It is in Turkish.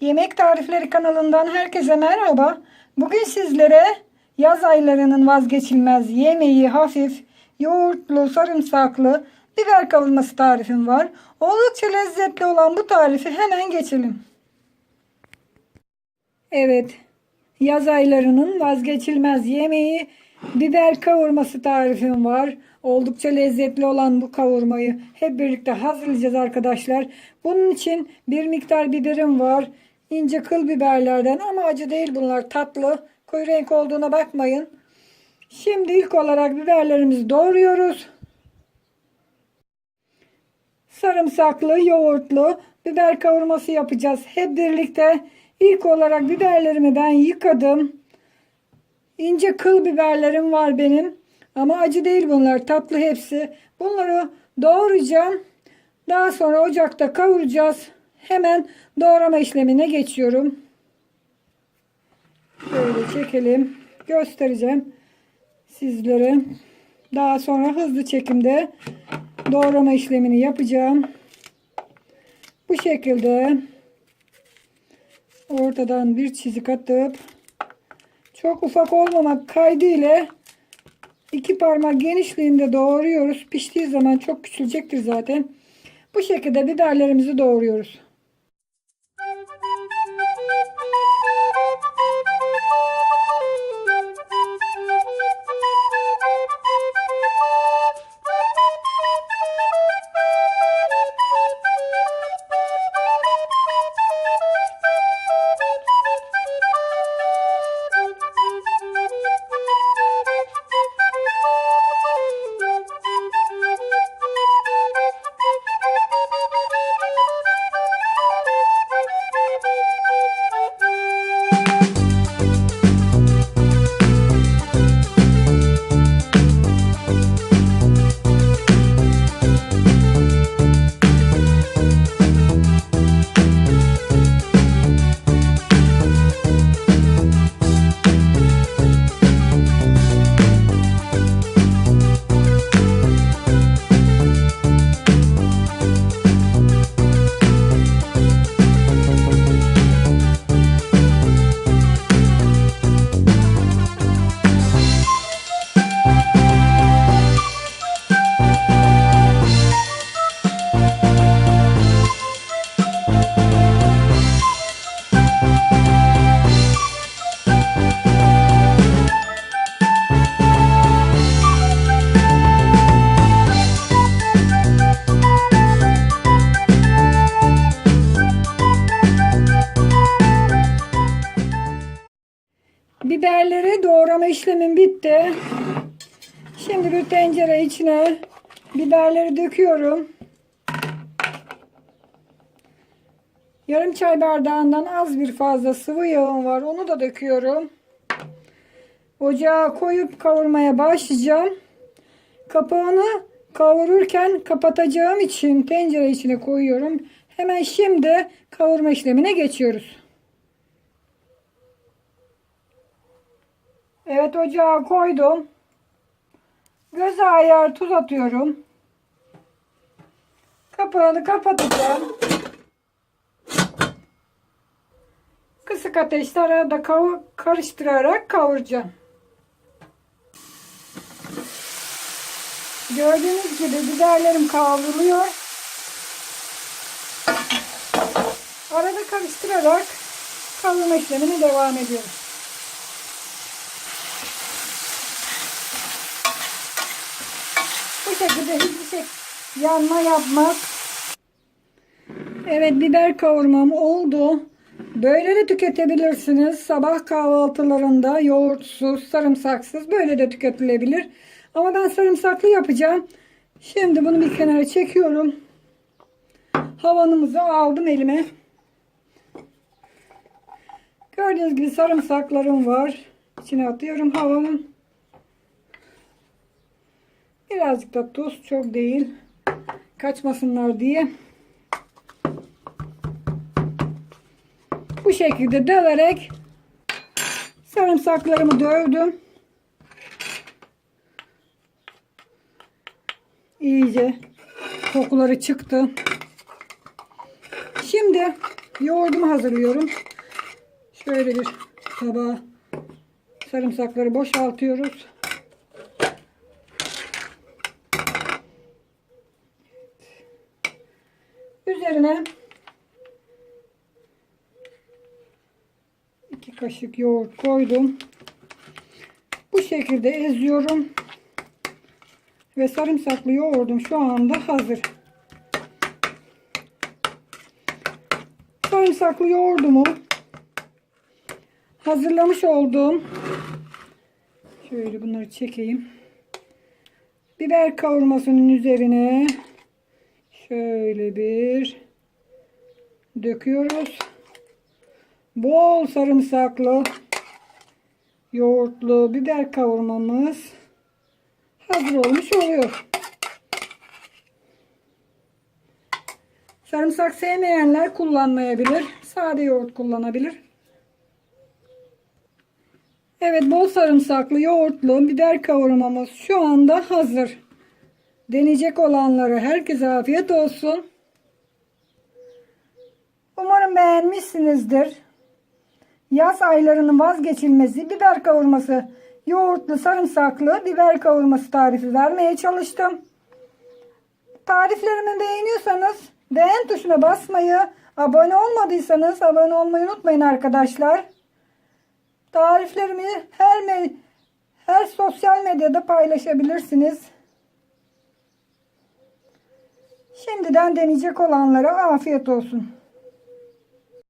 Yemek Tarifleri kanalından herkese merhaba. Bugün sizlere yaz aylarının vazgeçilmez yemeği hafif, yoğurtlu, sarımsaklı biber kavurması tarifim var. Oldukça lezzetli olan bu tarifi hemen geçelim. Evet, yaz aylarının vazgeçilmez yemeği biber kavurması tarifim var. Oldukça lezzetli olan bu kavurmayı hep birlikte hazırlayacağız arkadaşlar. Bunun için bir miktar biberim var. İnce kıl biberlerden ama acı değil bunlar tatlı. Koyu renk olduğuna bakmayın. Şimdi ilk olarak biberlerimizi doğruyoruz. Sarımsaklı, yoğurtlu biber kavurması yapacağız. Hep birlikte ilk olarak biberlerimi ben yıkadım. İnce kıl biberlerim var benim. Ama acı değil bunlar. Tatlı hepsi. Bunları doğrayacağım. Daha sonra ocakta kavuracağız. Hemen doğrama işlemine geçiyorum. Böyle çekelim. Göstereceğim sizlere. Daha sonra hızlı çekimde doğrama işlemini yapacağım. Bu şekilde ortadan bir çizik atıp çok ufak olmamak kaydı ile iki parmak genişliğinde doğruyoruz. Piştiği zaman çok küçülecektir zaten. Bu şekilde biberlerimizi doğruyoruz. İşlemim bitti. Şimdi bir tencere içine biberleri döküyorum. Yarım çay bardağından az bir fazla sıvı yağım var. Onu da döküyorum. Ocağa koyup kavurmaya başlayacağım. Kapağını kavururken kapatacağım için tencere içine koyuyorum. Hemen şimdi kavurma işlemine geçiyoruz. Evet ocağa koydum. Göz ayar tuz atıyorum. Kapağını kapatacağım. Kısık ateşte arada kavu- karıştırarak kavuracağım. Gördüğünüz gibi biberlerim kavruluyor. Arada karıştırarak kavurma işlemine devam ediyorum. Bu şekilde hiçbir şey yanma yapmaz. Evet biber kavurmam oldu. Böyle de tüketebilirsiniz. Sabah kahvaltılarında yoğurtsuz, sarımsaksız böyle de tüketilebilir. Ama ben sarımsaklı yapacağım. Şimdi bunu bir kenara çekiyorum. Havanımızı aldım elime. Gördüğünüz gibi sarımsaklarım var. İçine atıyorum havanın. Birazcık da tuz çok değil. Kaçmasınlar diye. Bu şekilde döverek sarımsaklarımı dövdüm. İyice kokuları çıktı. Şimdi yoğurdumu hazırlıyorum. Şöyle bir tabağa sarımsakları boşaltıyoruz. Üzerine iki kaşık yoğurt koydum. Bu şekilde eziyorum. Ve sarımsaklı yoğurdum şu anda hazır. Sarımsaklı yoğurdumu hazırlamış olduğum şöyle bunları çekeyim. Biber kavurmasının üzerine şöyle bir döküyoruz. Bol sarımsaklı yoğurtlu biber kavurmamız hazır olmuş oluyor. Sarımsak sevmeyenler kullanmayabilir. Sade yoğurt kullanabilir. Evet bol sarımsaklı yoğurtlu biber kavurmamız şu anda hazır. Deneyecek olanlara herkese afiyet olsun. Umarım beğenmişsinizdir. Yaz aylarının vazgeçilmezi biber kavurması, yoğurtlu sarımsaklı biber kavurması tarifi vermeye çalıştım. Tariflerimi beğeniyorsanız beğen tuşuna basmayı, abone olmadıysanız abone olmayı unutmayın arkadaşlar. Tariflerimi her her sosyal medyada paylaşabilirsiniz. Şimdiden deneyecek olanlara afiyet olsun.